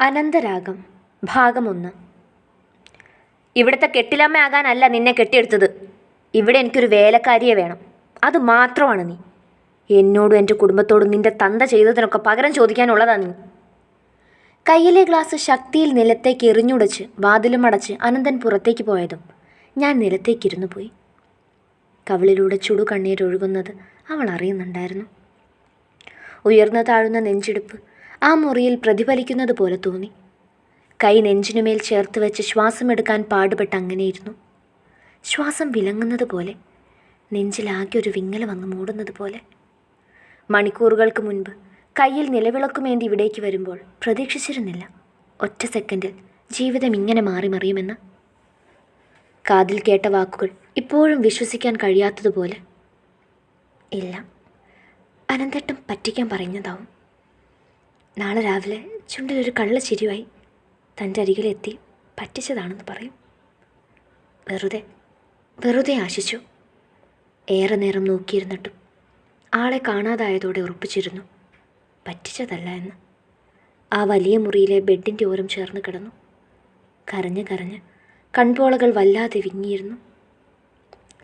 അനന്തരാഗം ഭാഗം ഒന്ന്. ഇവിടുത്തെ കെട്ടിലമ്മയാകാനല്ല നിന്നെ കെട്ടിയെടുത്തത്. ഇവിടെ എനിക്കൊരു വേലക്കാരിയെ വേണം. അത് മാത്രമാണ് നീ. എന്നോടും എന്റെ കുടുംബത്തോടും നിന്റെ തന്ത ചെയ്തതിനൊക്കെ പകരം ചോദിക്കാനുള്ളതാ നീ. കയ്യിലെ ഗ്ലാസ് ശക്തിയിൽ നിലത്തേക്ക് എറിഞ്ഞുടച്ച് വാതിലും അടച്ച് അനന്തൻ പുറത്തേക്ക് പോയതും ഞാൻ നിലത്തേക്കിരുന്നു പോയി. കവിളിലൂടെ ചുടു കണ്ണീരൊഴുകുന്നത് അവൾ അറിയുന്നുണ്ടായിരുന്നു. ഉയർന്നു താഴുന്ന നെഞ്ചിടിപ്പ് ആ മുറിയിൽ പ്രതിഫലിക്കുന്നത് പോലെ തോന്നി. കൈ നെഞ്ചിനുമേൽ ചേർത്ത് വെച്ച് ശ്വാസമെടുക്കാൻ പാടുപെട്ട് അങ്ങനെയിരുന്നു. ശ്വാസം വിലങ്ങുന്നത് പോലെ നെഞ്ചിലാകെ ഒരു വിങ്ങൽ വന്ന് മൂടുന്നത് പോലെ. മണിക്കൂറുകൾക്ക് മുൻപ് കയ്യിൽ നിലവിളക്കുമേന്തി ഇവിടേക്ക് വരുമ്പോൾ പ്രതീക്ഷിച്ചിരുന്നില്ല. ഒറ്റ സെക്കൻഡിൽ ജീവിതം ഇങ്ങനെ മാറി മറിയുമെന്ന്. കാതിൽ കേട്ട വാക്കുകൾ ഇപ്പോഴും വിശ്വസിക്കാൻ കഴിയാത്തതുപോലെ. ഇല്ല അനന്തട്ടം പറ്റിക്കാൻ പറഞ്ഞതാവും. നാളെ രാവിലെ ചുണ്ടിലൊരു കള്ള ചിരിവായി തന്റെ അരികിലെത്തി പറ്റിച്ചതാണെന്ന് പറയും. വെറുതെ വെറുതെ ആശിച്ചു. ഏറെ നേരം നോക്കിയിരുന്നിട്ടും ആളെ കാണാതായതോടെ ഉറപ്പിച്ചിരുന്നു. പറ്റിച്ചതല്ല എന്ന്. ആ വലിയ മുറിയിലെ ബെഡിന്റെ ഓരം ചേർന്ന് കിടന്നു. കരഞ്ഞ് കരഞ്ഞ് കൺപോളകൾ വല്ലാതെ വിങ്ങിയിരുന്നു.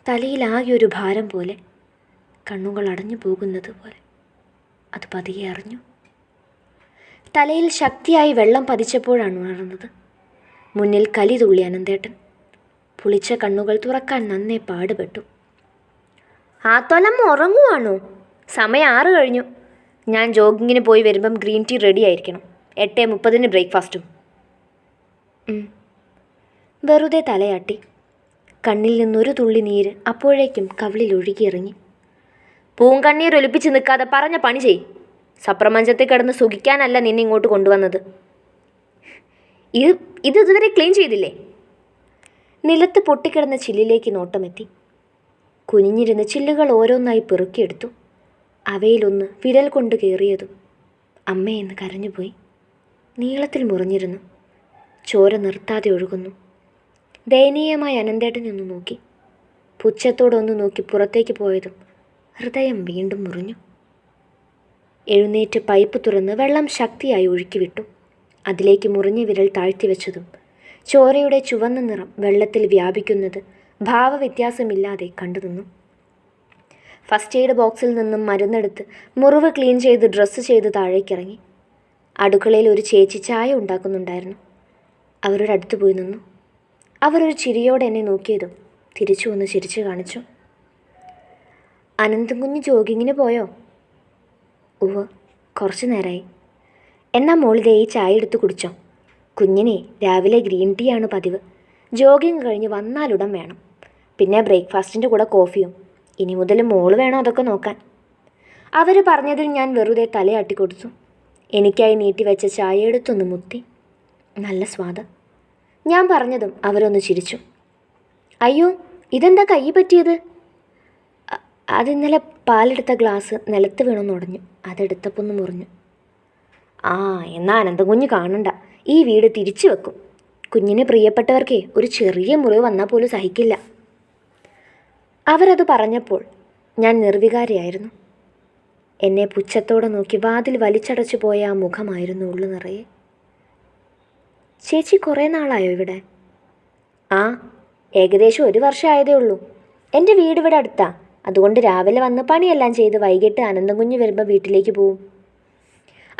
തലയിലാകെ ഒരു ഭാരം പോലെ കണ്ണുകൾ അടഞ്ഞു പോകുന്നത് പോലെ. അത് പതിയെ അറിഞ്ഞു. തലയിൽ ശക്തിയായി വെള്ളം പതിച്ചപ്പോഴാണ് ഉണർന്നത്. മുന്നിൽ കലി തുള്ളി അനന്തേട്ടൻ. പുളിച്ച കണ്ണുകൾ തുറക്കാൻ നന്നേ പാടുപെട്ടു. ആ തൊലം ഉറങ്ങുവാണോ? സമയം ആറ് കഴിഞ്ഞു. ഞാൻ ജോഗിങ്ങിന് പോയി വരുമ്പം ഗ്രീൻ ടീ റെഡി ആയിരിക്കണം. എട്ട് മുപ്പതിന് ബ്രേക്ക്ഫാസ്റ്റും. വെറുതെ തലയാട്ടി. കണ്ണിൽ നിന്നൊരു തുള്ളി നീര് അപ്പോഴേക്കും കവിളിൽ ഒഴുകിയിറങ്ങി. പൂങ്കണ്ണീർ ഒലിപ്പിച്ച് നിൽക്കാതെ പറഞ്ഞ പണി ചെയ്. സപ്രമഞ്ചത്തിൽ കിടന്ന് സുഖിക്കാനല്ല നിന്നെ ഇങ്ങോട്ട് കൊണ്ടുവന്നത്. ഇത് ഇത് ഇതുവരെ ക്ലീൻ ചെയ്തില്ലേ? നിലത്ത് പൊട്ടിക്കിടന്ന ചില്ലിലേക്ക് നോട്ടമെത്തി. കുനിഞ്ഞിരുന്ന ചില്ലുകൾ ഓരോന്നായി പെറുക്കിയെടുത്തു. അവയിലൊന്ന് വിരൽ കൊണ്ട് കയറിയതും അമ്മയെന്ന് കരഞ്ഞുപോയി. നീളത്തിൽ മുറിഞ്ഞിരുന്നു. ചോര നിർത്താതെ ഒഴുകുന്നു. ദയനീയമായി അനന്തേട്ടൻ ഒന്ന് നോക്കി. പുച്ഛത്തോടൊന്ന് നോക്കി പുറത്തേക്ക് പോയതും ഹൃദയം വീണ്ടും മുറിഞ്ഞു. എഴുന്നേറ്റ് പൈപ്പ് തുറന്ന് വെള്ളം ശക്തിയായി ഒഴുക്കിവിട്ടു. അതിലേക്ക് മുറിഞ്ഞ വിരൽ താഴ്ത്തിവെച്ചതും ചോരയുടെ ചുവന്ന നിറം വെള്ളത്തിൽ വ്യാപിക്കുന്നത് ഭാവവ്യത്യാസമില്ലാതെ കണ്ടു നിന്നു ഫസ്റ്റ് എയ്ഡ് ബോക്സിൽ നിന്നും മരുന്നെടുത്ത് മുറിവ് ക്ലീൻ ചെയ്ത് ഡ്രസ്സ് ചെയ്ത് താഴേക്കിറങ്ങി. അടുക്കളയിൽ ഒരു ചേച്ചി ചായ ഉണ്ടാക്കുന്നുണ്ടായിരുന്നു. അവരുടെ അടുത്ത് പോയി നിന്നു. അവരൊരു ചിരിയോടെ എന്നെ നോക്കിയതും തിരിച്ചു വന്ന് ചിരിച്ചു കാണിച്ചു. അനന്തം കുഞ്ഞ് ജോഗിങ്ങിന് പോയോ? ഉവ്വ് കുറച്ചു നേരമായി എന്നാ മോളിതേ ഈ ചായ എടുത്ത് കുടിച്ചോ. കുഞ്ഞിനെ രാവിലെ ഗ്രീൻ ടീ ആണ് പതിവ്. ജോഗിങ് കഴിഞ്ഞ് വന്നാലുടൻ വേണം. പിന്നെ ബ്രേക്ക്ഫാസ്റ്റിന്റെ കൂടെ കോഫിയും. ഇനി മുതൽ മോൾ വേണം അതൊക്കെ നോക്കാൻ. അവർ പറഞ്ഞതിൽ ഞാൻ വെറുതെ തലയാട്ടി കൊടുത്തു. എനിക്കായി നീട്ടിവെച്ച ചായ എടുത്തൊന്ന് മുത്തി. നല്ല സ്വാദ്. ഞാൻ പറഞ്ഞതും അവരൊന്ന് ചിരിച്ചു. അയ്യോ ഇതെന്താ കൈ പറ്റിയത്? അതിന്നലെ പാലെടുത്ത ഗ്ലാസ് നിലത്ത് വീണൊന്ന് ഉടഞ്ഞു. അതെടുത്തപ്പോൾ ഒന്ന് മുറിഞ്ഞു. ആ എന്നാ അനന്തം കുഞ്ഞ് കാണണ്ട. ഈ വീട് തിരിച്ചു വെക്കും. കുഞ്ഞിന് പ്രിയപ്പെട്ടവർക്കേ ഒരു ചെറിയ മുറിവ് വന്നാൽ പോലും സഹിക്കില്ല. അവരത് പറഞ്ഞപ്പോൾ ഞാൻ നിർവികാരിയായിരുന്നു. എന്നെ പുച്ഛത്തോടെ നോക്കി വാതിൽ വലിച്ചടച്ചു പോയ ആ മുഖമായിരുന്നു ഉള്ളു നിറയെ. ചേച്ചി കുറേ നാളായോ ഇവിടെ? ആ ഏകദേശം ഒരു വർഷമായതേ ഉള്ളൂ. എന്റെ വീട് ഇവിടെ അടുത്താ. അതുകൊണ്ട് രാവിലെ വന്ന് പണിയെല്ലാം ചെയ്ത് വൈകിട്ട് അനന്തം കുഞ്ഞ് വരുമ്പോൾ വീട്ടിലേക്ക് പോവും.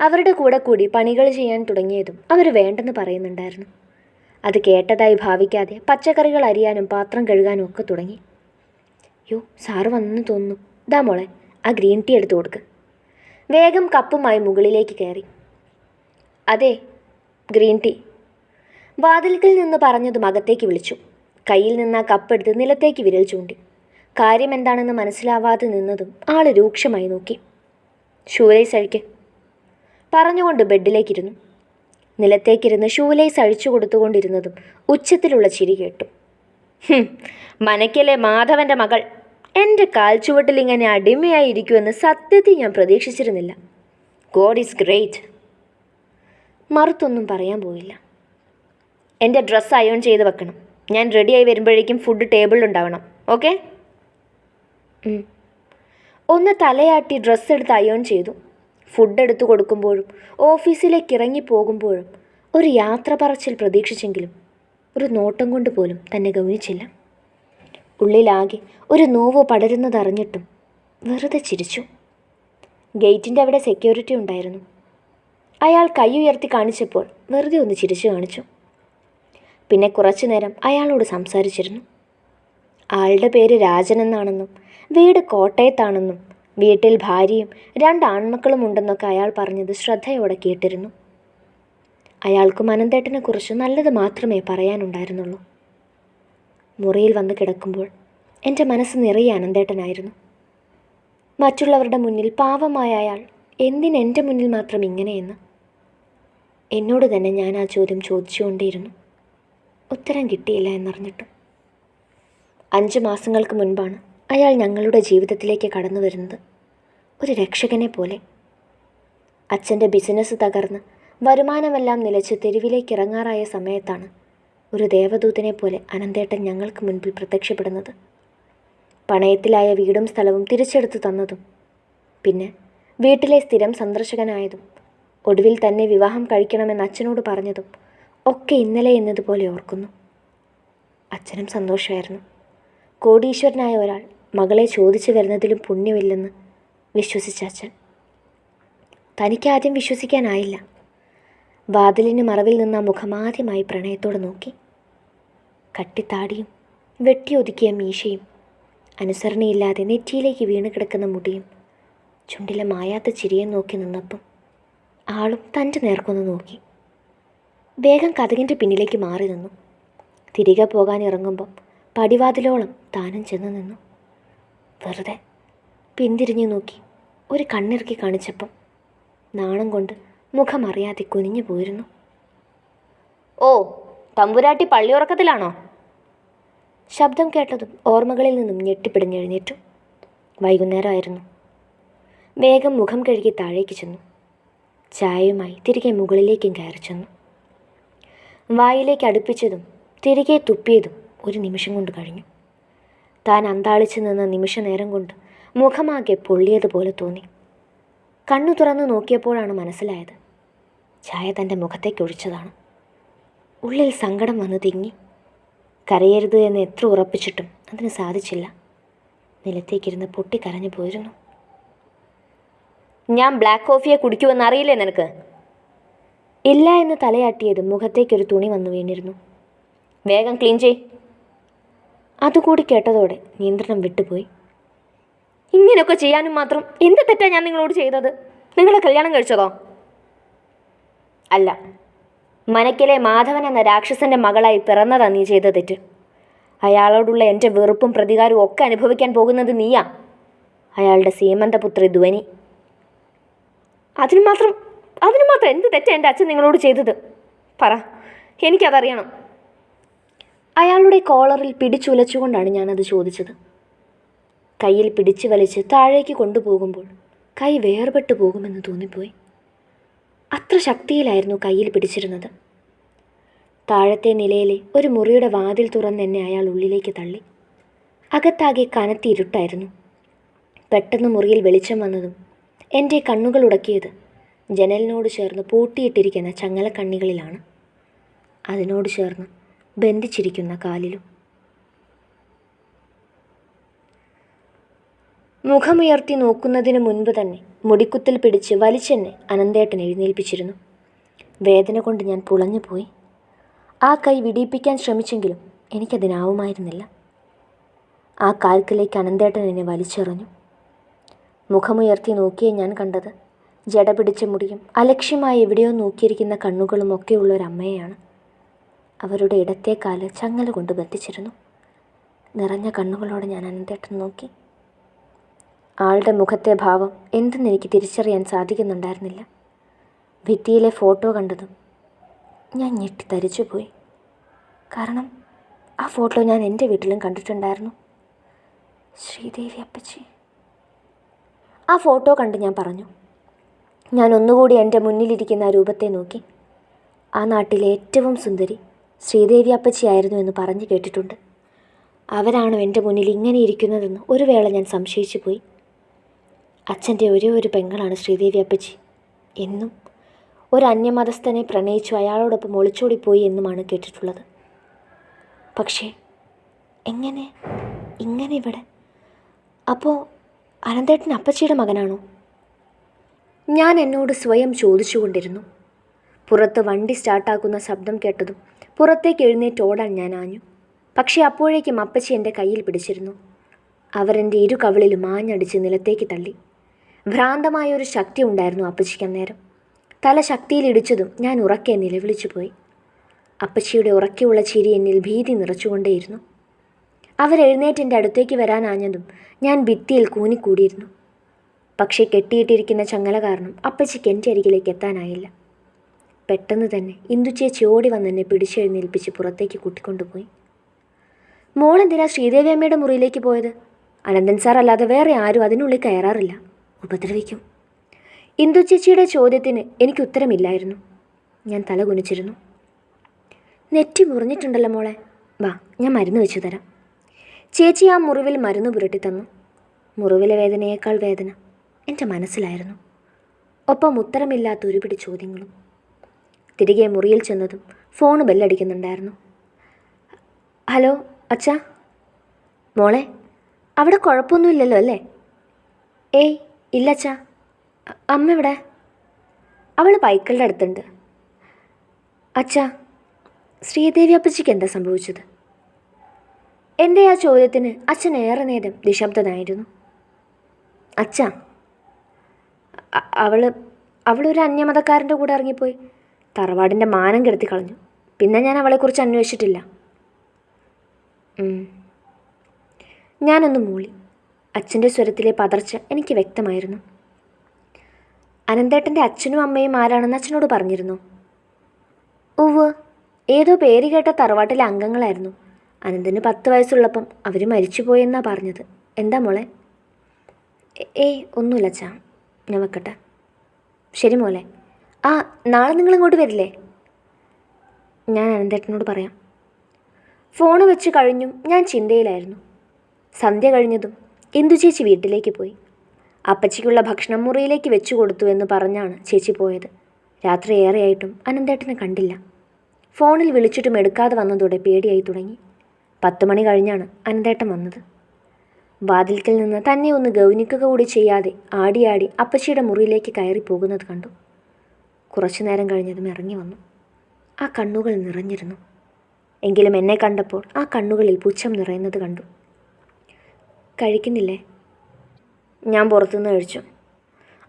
അവരുടെ കൂടെ കൂടി പണികൾ ചെയ്യാൻ തുടങ്ങിയതും അവർ വേണ്ടെന്ന് പറയുന്നുണ്ടായിരുന്നു. അത് കേട്ടതായി ഭാവിക്കാതെ പച്ചക്കറികൾ അരിയാനും പാത്രം കഴുകാനും ഒക്കെ തുടങ്ങി. യോ സാറ് വന്നെന്ന് തോന്നുന്നു. ദാ മോളെ ആ ഗ്രീൻ ടീ എടുത്തു കൊടുക്ക്. വേഗം കപ്പുമായി മുകളിലേക്ക് കയറി. അതെ ഗ്രീൻ ടീ. വാതിൽക്കിൽ നിന്ന് പറഞ്ഞതും അകത്തേക്ക് വിളിച്ചു. കയ്യിൽ നിന്ന് ആ കപ്പെടുത്ത് നിലത്തേക്ക് വിരൽ ചൂണ്ടി. കാര്യം എന്താണെന്ന് മനസ്സിലാവാതെ നിന്നതും ആൾ രൂക്ഷമായി നോക്കി. ഷൂലേസ് അഴിക്ക്. പറഞ്ഞുകൊണ്ട് ബെഡിലേക്കിരുന്നു. നിലത്തേക്കിരുന്ന് ഷൂലേസ് അഴിച്ചു കൊടുത്തുകൊണ്ടിരുന്നതും ഉച്ചത്തിലുള്ള ചിരി കേട്ടു. ഹും, മനയ്ക്കലെ മാധവന്റെ മകൾ? എന്റെ കാൽച്ചുവട്ടിൽ ഇങ്ങനെ അടിമയായി ഇരിക്കുമെന്ന് സത്യത്തിൽ ഞാൻ പ്രതീക്ഷിച്ചിരുന്നില്ല. God is great. മറുത്തൊന്നും പറയാൻ പോയില്ല. എന്റെ ഡ്രസ്സ് അയോൺ ചെയ്ത് വെക്കണം. ഞാൻ റെഡിയായി വരുമ്പോഴേക്കും ഫുഡ് ടേബിളിലുണ്ടാവണം ഓക്കെ? ഒന്ന് തലയാട്ടി ഡ്രസ്സ് എടുത്ത് അയോൺ ചെയ്തു. ഫുഡ് എടുത്തു കൊടുക്കുമ്പോഴും ഓഫീസിലേക്ക് ഇറങ്ങി പോകുമ്പോഴും ഒരു യാത്ര പറച്ചിൽ പ്രതീക്ഷിച്ചെങ്കിലും ഒരു നോട്ടം കൊണ്ട് പോലും തന്നെ ഗൗനിച്ചില്ല. ഉള്ളിലാകെ ഒരു നോവ് പടരുന്നതറിഞ്ഞിട്ടും വെറുതെ ചിരിച്ചു. ഗേറ്റിന്റെ അവിടെ സെക്യൂരിറ്റി ഉണ്ടായിരുന്നു. അയാൾ കൈ ഉയർത്തി കാണിച്ചപ്പോൾ വെറുതെ ഒന്ന് ചിരിച്ചു കാണിച്ചു. പിന്നെ കുറച്ചു നേരം അയാളോട് സംസാരിച്ചിരുന്നു. ആളുടെ പേര് രാജൻ എന്നാണെന്നും വീട് കോട്ടയത്താണെന്നും വീട്ടിൽ ഭാര്യയും രണ്ട് ആൺമക്കളും ഉണ്ടെന്നൊക്കെ അയാൾ പറഞ്ഞത് ശ്രദ്ധയോടെ കേട്ടിരുന്നു. അയാൾക്കും അനന്തേട്ടനെക്കുറിച്ച് നല്ലത് മാത്രമേ പറയാനുണ്ടായിരുന്നുള്ളൂ. മുറിയിൽ വന്ന് കിടക്കുമ്പോൾ എന്റെ മനസ്സ് നിറയെ അനന്തേട്ടനായിരുന്നു. മറ്റുള്ളവരുടെ മുന്നിൽ പാവമായ അയാൾ എന്തിനെന്റെ മുന്നിൽ മാത്രം ഇങ്ങനെയെന്ന്? എന്നോട് തന്നെ ഞാൻ ആ ചോദ്യം ചോദിച്ചുകൊണ്ടേയിരുന്നു. ഉത്തരം കിട്ടിയില്ല എന്നറിഞ്ഞിട്ടും. അഞ്ച് മാസങ്ങൾക്ക് മുൻപാണ് അയാൾ ഞങ്ങളുടെ ജീവിതത്തിലേക്ക് കടന്നു വരുന്നത്. ഒരു രക്ഷകനെ പോലെ. അച്ഛന്റെ ബിസിനസ് തകർന്ന് വരുമാനമെല്ലാം നിലച്ച് തെരുവിലേക്ക് ഇറങ്ങാറായ സമയത്താണ് ഒരു ദേവദൂതനെ പോലെ അനന്തേട്ടൻ ഞങ്ങൾക്ക് മുൻപിൽ പ്രത്യക്ഷപ്പെടുന്നത്. പണയത്തിലായ വീടും സ്ഥലവും തിരിച്ചെടുത്തു തന്നതും പിന്നെ വീട്ടിലെ സ്ഥിരം സന്ദർശകനായതും ഒടുവിൽ തന്നെ വിവാഹം കഴിക്കണമെന്ന് അച്ഛനോട് പറഞ്ഞതും ഒക്കെ ഇന്നലെ എന്നതുപോലെ ഓർക്കുന്നു. അച്ഛനും സന്തോഷമായിരുന്നു. കോടീശ്വരനായ ഒരാൾ മകളെ ചോദിച്ചു വരുന്നതിലും പുണ്യമില്ലെന്ന് വിശ്വസിച്ച അച്ഛൻ. തനിക്ക് ആദ്യം വിശ്വസിക്കാനായില്ല. വാതിലിന് മറവിൽ നിന്ന മുഖമാദ്യമായി പ്രണയത്തോടെ നോക്കി. കട്ടിത്താടിയും വെട്ടിയൊതുക്കിയ മീശയും അനുസരണയില്ലാതെ നെറ്റിയിലേക്ക് വീണ് കിടക്കുന്ന മുടിയും ചുണ്ടിലെ മായാത്ത ചിരിയും നോക്കി നിന്നപ്പം ആളും തന്റെ നേർക്കൊന്ന് നോക്കി. വേഗം കഥകിന്റെ പിന്നിലേക്ക് മാറി നിന്നു. തിരികെ പോകാൻ ഇറങ്ങുമ്പം പടിവാതിലോളം താനും ചെന്ന് നിന്നു. വെറുതെ പിന്തിരിഞ്ഞു നോക്കി. ഒരു കണ്ണിറുക്കി കാണിച്ചപ്പം നാണം കൊണ്ട് മുഖമറിയാതെ കുനിഞ്ഞു പോയിരുന്നു. ഓ തമ്പുരാട്ടി പള്ളിയുറക്കത്തിലാണോ? ശബ്ദം കേട്ടതും ഓർമ്മകളിൽ നിന്നും ഞെട്ടിപ്പിടിഞ്ഞെഴുന്നേറ്റു വൈകുന്നേരമായിരുന്നു. വേഗം മുഖം കഴുകി താഴേക്ക് ചെന്നു. ചായയുമായി തിരികെ മുകളിലേക്കും കയറി ചെന്നു. വായിലേക്ക് അടുപ്പിച്ചതും തിരികെ തുപ്പിയതും ഒരു നിമിഷം കൊണ്ട് കഴിഞ്ഞു. താൻ അന്താളിച്ചു നിന്ന നിമിഷ നേരം കൊണ്ട് മുഖമാകെ പൊള്ളിയതുപോലെ തോന്നി. കണ്ണു തുറന്നു നോക്കിയപ്പോഴാണ് മനസ്സിലായത് ചായ തന്റെ മുഖത്തേക്ക് ഒഴിച്ചതാണ്. ഉള്ളിൽ സങ്കടം വന്ന് തിങ്ങി. കരയരുത് എന്ന് എത്ര ഉറപ്പിച്ചിട്ടും അതിന് സാധിച്ചില്ല. നിലത്തേക്കിരുന്ന് പൊട്ടിക്കരഞ്ഞു പോയിരുന്നു. ഞാൻ ബ്ലാക്ക് കോഫിയെ കുടിക്കുമെന്ന് അറിയില്ലേ നിനക്ക്? ഇല്ല എന്ന് തലയാട്ടിയത് മുഖത്തേക്കൊരു തുണി വന്നു വീണിരുന്നു. വേഗം ക്ലീൻ ചെയ് അതുകൂടി കേട്ടതോടെ നിയന്ത്രണം വിട്ടുപോയി. ഇങ്ങനെയൊക്കെ ചെയ്യാനും മാത്രം എന്ത് തെറ്റാണ് ഞാൻ നിങ്ങളോട് ചെയ്തത്? നിങ്ങളെ കല്യാണം കഴിച്ചതോ? അല്ല മനക്കിലെ മാധവൻ എന്ന രാക്ഷസന്റെ മകളായി പിറന്നതാ നീ ചെയ്ത തെറ്റ്. അയാളോടുള്ള എന്റെ വെറുപ്പും പ്രതികാരവും ഒക്കെ അനുഭവിക്കാൻ പോകുന്നത് നീയാ. അയാളുടെ സീമന്തപുത്രി ധ്വനി. അതിന് മാത്രം അതിന് മാത്രം എന്ത് തെറ്റാ എന്റെ അച്ഛൻ നിങ്ങളോട് ചെയ്തത്? പറ എനിക്കതറിയണം. അയാളുടെ കോളറിൽ പിടിച്ചുലച്ചുകൊണ്ടാണ് ഞാനത് ചോദിച്ചത്. കയ്യിൽ പിടിച്ചു വലിച്ച് താഴേക്ക് കൊണ്ടുപോകുമ്പോൾ കൈ വേർപെട്ടു പോകുമെന്ന് തോന്നിപ്പോയി. അത്ര ശക്തിയിലായിരുന്നു കയ്യിൽ പിടിച്ചിരുന്നത്. താഴത്തെ നിലയിലെ ഒരു മുറിയുടെ വാതിൽ തുറന്ന് എന്നെ അയാൾ ഉള്ളിലേക്ക് തള്ളി. അകത്താകെ കനത്തി ഇരുട്ടായിരുന്നു. പെട്ടെന്ന് മുറിയിൽ വെളിച്ചം വന്നതും എന്റെ കണ്ണുകൾ ഉടക്കിയത് ജനലിനോട് ചേർന്ന് പൂട്ടിയിട്ടിരിക്കുന്ന ചങ്ങലക്കണ്ണികളിലാണ്. അതിനോട് ചേർന്ന് ബന്ധിച്ചിരിക്കുന്ന കാലിലും. മുഖമുയർത്തി നോക്കുന്നതിന് മുൻപ് തന്നെ മുടിക്കുത്തിൽ പിടിച്ച് വലിച്ചെന്നെ അനന്തേട്ടൻ എഴുന്നേൽപ്പിച്ചിരുന്നു. വേദന കൊണ്ട് ഞാൻ പുളഞ്ഞു പോയി. ആ കൈ വിടിയിപ്പിക്കാൻ ശ്രമിച്ചെങ്കിലും എനിക്കതിനാവുമായിരുന്നില്ല. ആ കാൽക്കിലേക്ക് അനന്തേട്ടൻ എന്നെ വലിച്ചെറിഞ്ഞു. മുഖമുയർത്തി നോക്കിയ ഞാൻ കണ്ടത്. ജട പിടിച്ച മുടിയും അലക്ഷ്യമായി എവിടെയോ നോക്കിയിരിക്കുന്ന കണ്ണുകളും ഒക്കെയുള്ള ഒരു അമ്മയെയാണ്. അവരുടെ ഇടത്തെ കാൽ ചങ്ങല കൊണ്ട് ബന്ധിച്ചിരുന്നു. നിറഞ്ഞ കണ്ണുകളോടെ ഞാൻ അനന്തേട്ടൻ നോക്കി. ആളുടെ മുഖത്തെ ഭാവം എന്തെന്ന് എനിക്ക് തിരിച്ചറിയാൻ സാധിക്കുന്നുണ്ടായിരുന്നില്ല. ഭിത്തിയിലെ ഫോട്ടോ കണ്ടതും ഞാൻ ഞെട്ടി തരിച്ചുപോയി. കാരണം ആ ഫോട്ടോ ഞാൻ എന്റെ വീട്ടിലും കണ്ടിട്ടുണ്ടായിരുന്നു. ശ്രീദേവി അപ്പച്ചി. ആ ഫോട്ടോ കണ്ട് ഞാൻ പറഞ്ഞു. ഞാൻ ഒന്നുകൂടി എന്റെ മുന്നിലിരിക്കുന്ന ആ രൂപത്തെ നോക്കി. ആ നാട്ടിലെ ഏറ്റവും സുന്ദരി. ശ്രീദേവി അപ്പച്ചിയായിരുന്നു എന്ന് പറഞ്ഞു കേട്ടിട്ടുണ്ട്. അവരാണോ എന്റെ മുന്നിൽ ഇങ്ങനെ ഇരിക്കുന്നതെന്ന് ഒരു വേള ഞാൻ സംശയിച്ചു പോയി. അച്ഛന്റെ ഒരേ ഒരു പെങ്ങളാണ് ശ്രീദേവി അപ്പച്ചി. എന്നും ഒരു അന്യമതസ്ഥനെ പ്രണയിച്ചു അയാളോടൊപ്പം ഒളിച്ചോടിപ്പോയി എന്നുമാണ് കേട്ടിട്ടുള്ളത്. പക്ഷേ എങ്ങനെ ഇങ്ങനെ ഇവിടെ? അപ്പോൾ അനന്തേട്ടൻ അപ്പച്ചിയുടെ മകനാണോ? ഞാൻ എന്നോട് സ്വയം ചോദിച്ചുകൊണ്ടിരുന്നു. പുറത്ത് വണ്ടി സ്റ്റാർട്ടാക്കുന്ന ശബ്ദം കേട്ടതും പുറത്തേക്ക് എഴുന്നേറ്റ് ഓടാൻ ഞാൻ ആഞ്ഞു. പക്ഷേ അപ്പോഴേക്കും അപ്പച്ചി എന്റെ കയ്യിൽ പിടിച്ചിരുന്നു. അവരെന്റെ ഇരു കവിളിലും ആഞ്ഞടിച്ച് നിലത്തേക്ക് തള്ളി. ഭ്രാന്തമായ ഒരു ശക്തി ഉണ്ടായിരുന്നു അപ്പച്ചിക്ക് അന്നേരം. തല ശക്തിയിൽ ഇടിച്ചതും ഞാൻ ഉറക്കെ നിലവിളിച്ചു പോയി. അപ്പച്ചിയുടെ ഉറക്കെയുള്ള ചിരി എന്നിൽ ഭീതി നിറച്ചുകൊണ്ടേയിരുന്നു. അവരെഴുന്നേറ്റ് എന്റെ അടുത്തേക്ക് വരാനാഞ്ഞതും ഞാൻ ഭിത്തിയിൽ കൂനിക്കൂടിയിരുന്നു. പക്ഷേ കെട്ടിയിട്ടിരിക്കുന്ന ചങ്ങല കാരണം അപ്പച്ചിക്ക് എന്റെ അരികിലേക്ക് എത്താനായില്ല. പെട്ടെന്ന് തന്നെ ഇന്ദു ചേച്ചി ഓടി വന്ന് എന്നെ പിടിച്ചെഴുന്നേൽപ്പിച്ച് പുറത്തേക്ക് കൂട്ടിക്കൊണ്ടുപോയി. മോളെന്തിനാ ശ്രീദേവി അമ്മയുടെ മുറിയിലേക്ക് പോയത്? അനന്തൻ സാർ അല്ലാതെ വേറെ ആരും അതിനുള്ളിൽ കയറാറില്ല. ഉപദ്രവിക്കും. ഇന്ദു ചേച്ചിയുടെ ചോദ്യത്തിന് എനിക്ക് ഉത്തരമില്ലായിരുന്നു. ഞാൻ തല കുനിച്ചിരുന്നു. നെറ്റി മുറിഞ്ഞിട്ടുണ്ടല്ലോ മോളെ. വാ ഞാൻ മരുന്ന് വെച്ചു തരാം. ചേച്ചി ആ മുറിവിൽ മരുന്ന് പുരട്ടി തന്നു. മുറിവിലെ വേദനയേക്കാൾ വേദന എന്റെ മനസ്സിലായിരുന്നു. ഒപ്പം ഉത്തരമില്ലാത്ത ഒരുപിടി ചോദ്യങ്ങളും തിരികെ മുറിയിൽ ചെന്നതും ഫോൺ ബെല്ലടിക്കുന്നുണ്ടായിരുന്നു. ഹലോ അച്ഛാ? മോളെ അവിടെ കുഴപ്പമൊന്നുമില്ലല്ലോ അല്ലേ? ഏയ് ഇല്ല അച്ഛാ. അമ്മ എവിടെ? അവൾ പൈക്കളുടെ അടുത്തുണ്ട്. അച്ഛാ ശ്രീദേവി അപ്പച്ചിക്ക് എന്താ സംഭവിച്ചത്? എന്റെ ആ ചോദ്യത്തിന്? അച്ഛൻ ഏറെ നേരം നിശബ്ദനായിരുന്നു. അച്ഛാ അവൾ അവൾ അവളൊരു അന്യമതക്കാരന്റെ കൂടെ ഇറങ്ങിപ്പോയി. തറവാടിന്റെ മാനം കെടുത്തി കളഞ്ഞു. പിന്നെ ഞാൻ അവളെക്കുറിച്ച് അന്വേഷിച്ചിട്ടില്ല. ഞാനൊന്ന് മൂളി. അച്ഛന്റെ സ്വരത്തിലെ പതർച്ച എനിക്ക് വ്യക്തമായിരുന്നു. അനന്തേട്ടന്റെ അച്ഛനും അമ്മയും ആരാണെന്ന് അച്ഛനോട് പറഞ്ഞിരുന്നു. ഉവ് ഏതോ പേര് കേട്ട തറവാട്ടിലെ അംഗങ്ങളായിരുന്നു. അനന്തന് പത്ത് വയസ്സുള്ളപ്പം അവർ മരിച്ചുപോയെന്നാ പറഞ്ഞത്. എന്താ മോളെ? ഏയ് ഒന്നുമില്ല അച്ഛാ. ഞാൻ വെക്കട്ടെ. ശരി മോളെ. ആ നാളെ നിങ്ങൾ ഇങ്ങോട്ട് വരില്ലേ? ഞാൻ അനന്തേട്ടനോട് പറയാം. ഫോൺ വെച്ച് കഴിഞ്ഞും ഞാൻ ചിന്തയിലായിരുന്നു. സന്ധ്യ കഴിഞ്ഞതും ഇന്ദു ചേച്ചി വീട്ടിലേക്ക് പോയി. അപ്പച്ചിക്കുള്ള ഭക്ഷണം മുറിയിലേക്ക് വെച്ചു കൊടുത്തു എന്ന് പറഞ്ഞാണ് ചേച്ചി പോയത്. രാത്രി ഏറെയായിട്ടും അനന്തേട്ടനെ കണ്ടില്ല. ഫോണിൽ വിളിച്ചിട്ടും എടുക്കാതെ വന്നതോടെ പേടിയായി തുടങ്ങി. പത്ത് മണി കഴിഞ്ഞാണ് അനന്തേട്ടൻ വന്നത്. വാതിൽക്കൽ നിന്ന് തന്നെ ഒന്ന് ഗൗനിക്കുക കൂടി ചെയ്യാതെ ആടിയാടി അപ്പച്ചിയുടെ മുറിയിലേക്ക് കയറി പോകുന്നത് കണ്ടു. കുറച്ചു നേരം കഴിഞ്ഞതും ഇറങ്ങി വന്നു. ആ കണ്ണുകൾ നിറഞ്ഞിരുന്നു. എങ്കിലും എന്നെ കണ്ടപ്പോൾ ആ കണ്ണുകളിൽ പുച്ഛം നിറയുന്നത് കണ്ടു. കഴിക്കുന്നില്ലേ? ഞാൻ പുറത്തുനിന്ന് കഴിച്ചു.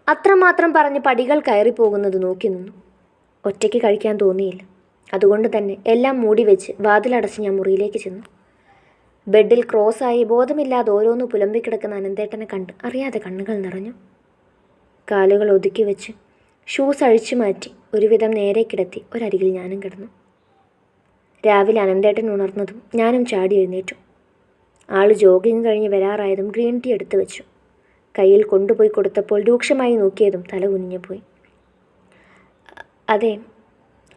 അത്രമാത്രം പറഞ്ഞ് പടികൾ കയറി പോകുന്നത് നോക്കി നിന്നു. ഒറ്റയ്ക്ക് കഴിക്കാൻ തോന്നിയില്ല. അതുകൊണ്ട് തന്നെ എല്ലാം മൂടി വെച്ച് വാതിലടച്ച് ഞാൻ മുറിയിലേക്ക് ചെന്നു. ബെഡിൽ ക്രോസായി ബോധമില്ലാതെ ഓരോന്ന് പുലമ്പിക്കിടക്കുന്ന അനന്തേട്ടനെ കണ്ട് അറിയാതെ കണ്ണുകൾ നിറഞ്ഞു. കാലുകൾ ഒതുക്കി വെച്ച് ഷൂസ് അഴിച്ചു മാറ്റി ഒരുവിധം നേരെ കിടത്തി ഒരരികിൽ ഞാനും കിടന്നു. രാവിലെ അനന്തേട്ടൻ ഉണർന്നതും ഞാനും ചാടി എഴുന്നേറ്റു. ആൾ ജോഗിങ് കഴിഞ്ഞ് വരാറായതും ഗ്രീൻ ടീ എടുത്തു വെച്ചു. കയ്യിൽ കൊണ്ടുപോയി കൊടുത്തപ്പോൾ രൂക്ഷമായി നോക്കിയതും തല കുനിഞ്ഞുപോയി അതെ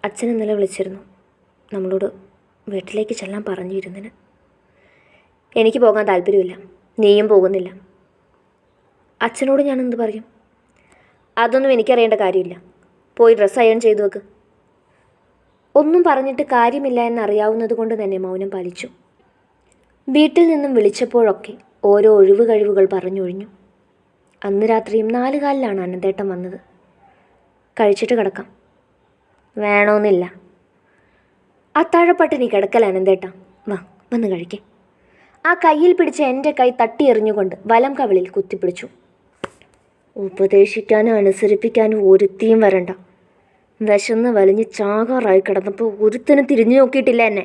അച്ഛൻ ഇന്നലെ വിളിച്ചിരുന്നു. നമ്മളോട് വീട്ടിലേക്ക് ചെല്ലാൻ പറഞ്ഞു ഇരുന്നിന് എനിക്ക് പോകാൻ താല്പര്യമില്ല. നീയും പോകുന്നില്ല. അച്ഛനോട് ഞാൻ എന്ത് പറയും? അതൊന്നും എനിക്കറിയേണ്ട കാര്യമില്ല. പോയി ഡ്രസ്സ് അയൺ ചെയ്തു വെക്ക്. ഒന്നും പറഞ്ഞിട്ട് കാര്യമില്ല എന്നറിയാവുന്നത് കൊണ്ട് തന്നെ മൗനം പാലിച്ചു. വീട്ടിൽ നിന്നും വിളിച്ചപ്പോഴൊക്കെ ഓരോ ഒഴിവ് കഴിവുകൾ പറഞ്ഞൊഴിഞ്ഞു. അന്ന് രാത്രിയും നാലുകാലിലാണ് അനന്തേട്ടൻ വന്നത്. കഴിച്ചിട്ട് കിടക്കാം. വേണമെന്നില്ല അത്താഴപ്പട്ടിനി കിടക്കൽ അനന്തേട്ട. വാ വന്ന് കഴിക്കേ. ആ കയ്യിൽ പിടിച്ച എന്റെ കൈ തട്ടി എറിഞ്ഞുകൊണ്ട് വലം കവളിൽ കുത്തിപ്പിടിച്ചു. ഉപദേശിക്കാനും അനുസരിപ്പിക്കാനും ഒരുത്തിയും വരണ്ട. വിശന്ന് വലിഞ്ഞ് ചാകാറായി കിടന്നപ്പോൾ ഒരുത്തിനും തിരിഞ്ഞു നോക്കിയിട്ടില്ല എന്നെ.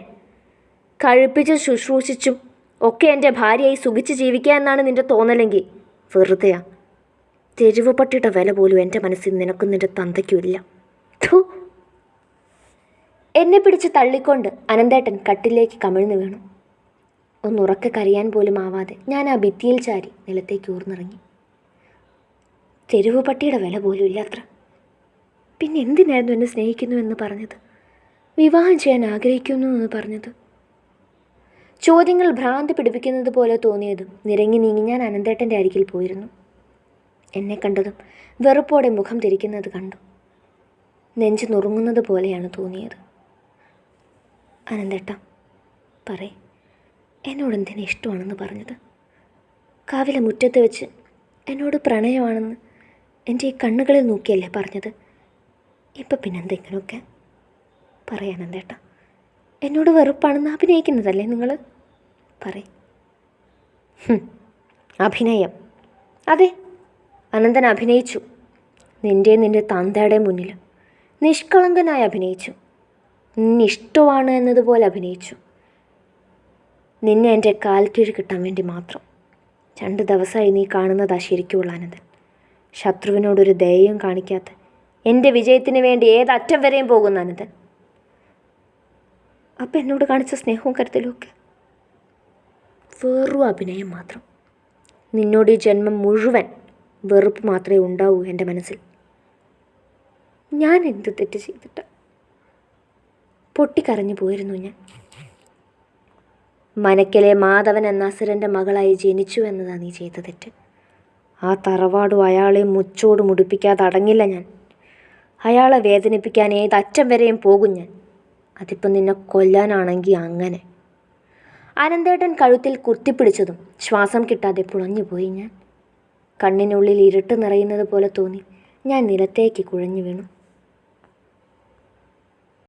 കഴിപ്പിച്ചും ശുശ്രൂഷിച്ചും ഒക്കെ എന്റെ ഭാര്യയായി സുഖിച്ച് ജീവിക്കുക എന്നാണ് നിന്റെ തോന്നലെങ്കിൽ. വെറുതെയാ. തെരുവ് പട്ടിയുടെ വില പോലും എന്റെ മനസ്സിൽ നിനക്കും നിന്റെ തന്തയ്ക്കും ഇല്ല. എന്നെ പിടിച്ച് തള്ളിക്കൊണ്ട് അനന്തേട്ടൻ കട്ടിലേക്ക് കമിഴ്ന്നു വീണു. ഒന്നുറക്കെ കരയാൻ പോലും ആവാതെ ഞാൻ ആ ഭിത്തിയിൽ ചാരി നിലത്തേക്ക് ഊർന്നിറങ്ങി. തെരുവ് പട്ടിയുടെ വില പോലും ഇല്ലത്ര. പിന്നെ എന്തിനായിരുന്നു എന്നെ സ്നേഹിക്കുന്നു എന്ന് പറഞ്ഞത്? വിവാഹം ചെയ്യാൻ ആഗ്രഹിക്കുന്നു എന്ന് പറഞ്ഞത്? ചോദ്യങ്ങൾ ഭ്രാന്ത് പിടിപ്പിക്കുന്നത് പോലെ തോന്നിയതും നിരങ്ങി നീങ്ങി ഞാൻ അനന്തേട്ടന്റെ അരികിൽ പോയിരുന്നു. എന്നെ കണ്ടതും വെറുപ്പോടെ മുഖം തിരിക്കുന്നത് കണ്ടു. നെഞ്ച് നുറുങ്ങുന്നത് പോലെയാണ് തോന്നിയത്. അനന്തേട്ട പറ എന്നോട് എന്തിനാ ഇഷ്ടമാണെന്ന് പറഞ്ഞത്? കാവിലെ മുറ്റത്ത് വെച്ച് എന്നോട് പ്രണയമാണെന്ന് എന്റെ ഈ കണ്ണുകളിൽ നോക്കിയല്ലേ പറഞ്ഞത്? ഇപ്പം പിന്നെന്തെങ്കിലുമൊക്കെ പറയാൻ എന്തേട്ട എന്നോട് വെറുപ്പാണെന്ന് അഭിനയിക്കുന്നതല്ലേ നിങ്ങൾ പറയും. അഭിനയം. അതെ അനന്തൻ അഭിനയിച്ചു. നിന്റെ നിന്റെ തന്തയുടെ മുന്നിൽ നിഷ്കളങ്കനായി അഭിനയിച്ചു. നിന്നിഷ്ടമാണ് എന്നതുപോലെ അഭിനയിച്ചു. നിന്നെ എന്റെ കാൽ കീഴ് കിട്ടാൻ വേണ്ടി മാത്രം. രണ്ട് ദിവസമായി നീ കാണുന്നതാ ശരിക്കുള്ള ആനന്ദൻ ശത്രുവിനോടൊരു ദയയും കാണിക്കാത്ത. എന്റെ വിജയത്തിന് വേണ്ടി ഏതറ്റം വരെയും പോകുന്ന ആനന്ദൻ അപ്പം എന്നോട് കാണിച്ച സ്നേഹവും കരുതലുമൊക്കെ വെറും അഭിനയം മാത്രം. നിന്നോട് ഈ ജന്മം മുഴുവൻ വെറുപ്പ് മാത്രമേ ഉണ്ടാവൂ എന്റെ മനസ്സിൽ. ഞാൻ എന്ത് തെറ്റ് ചെയ്തിട്ട്? പൊട്ടിക്കരഞ്ഞു പോയിരുന്നു ഞാൻ. മനക്കലെ മാധവൻ എന്ന അസുരന്റെ മകളായി ജനിച്ചു എന്നതാണ് നീ ചെയ്ത തെറ്റ്? ആ തറവാടും അയാളെ മുച്ചോട് മുടിപ്പിക്കാതെ അടങ്ങില്ല ഞാൻ. അയാളെ വേദനിപ്പിക്കാൻ ഏതറ്റം വരെയും പോകും ഞാൻ. അതിപ്പം നിന്നെ കൊല്ലാനാണെങ്കിൽ അങ്ങനെ. അനന്തേട്ടൻ കഴുത്തിൽ കുത്തിപ്പിടിച്ചതും ശ്വാസം കിട്ടാതെ പുളഞ്ഞുപോയി ഞാൻ. കണ്ണിനുള്ളിൽ ഇരുട്ട് നിറയുന്നത് പോലെ തോന്നി. ഞാൻ നിലത്തേക്ക് കുഴഞ്ഞു വീണു.